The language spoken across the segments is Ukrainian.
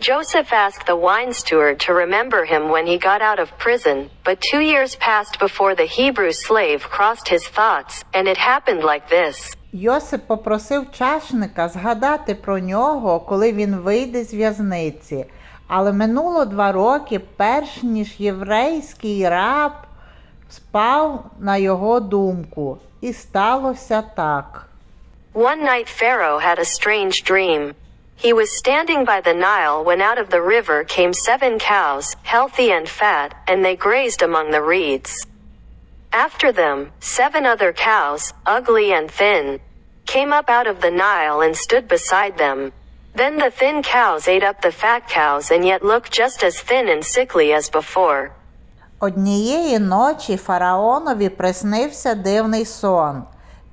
Joseph asked the wine steward to remember him when he got out of prison, but two years passed before the Hebrew slave crossed his thoughts, and it happened like this. Йосип попросив чашника згадати про нього, коли він вийде з в'язниці. Але минуло два роки, перш ніж єврейський раб спав на його думку. І сталося так. One night Pharaoh had a strange dream. He was standing by the Nile when out of the river came seven cows, healthy and fat, and they grazed among the reeds. After them, seven other cows, ugly and thin, came up out of the Nile and stood beside them. Then the thin cows ate up the fat cows and yet looked just as thin and sickly as before. Однієї ночі фараонові приснився дивний сон.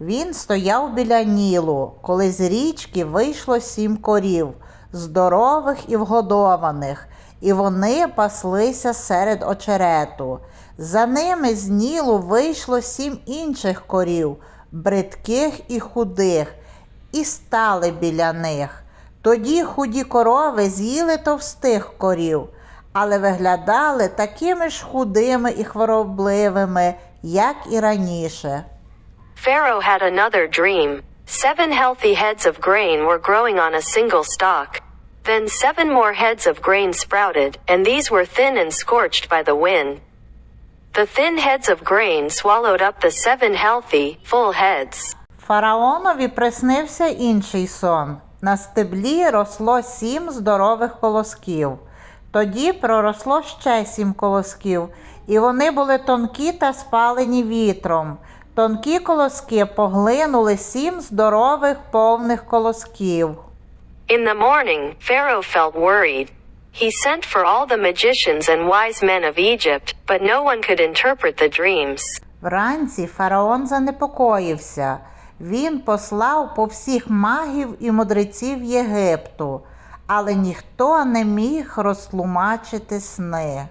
Він стояв біля Нілу, коли з річки вийшло сім корів, здорових і вгодованих, і вони паслися серед очерету. За ними з Нілу вийшло сім інших корів, бридких і худих, і стали біля них. Тоді худі корови з'їли товстих корів, але виглядали такими ж худими і хворобливими, як і раніше. Pharaoh had another dream. Seven healthy heads of grain were growing on a single stalk. Then seven more heads of grain sprouted, and these were thin and scorched by the wind. The thin heads of grain swallowed up the seven healthy, full heads. Фараонові приснився інший сон. На стеблі росло сім здорових колосків. Тоді проросло ще сім колосків, і вони були тонкі та спалені вітром. Тонкі колоски поглинули сім здорових повних колосків. In the morning, Pharaoh felt worried. He sent for all the magicians and wise men of Egypt, but no one could interpret the dreams. Вранці фараон занепокоївся. Він послав по всіх магів і мудреців Єгипту, але ніхто не міг розтлумачити сни.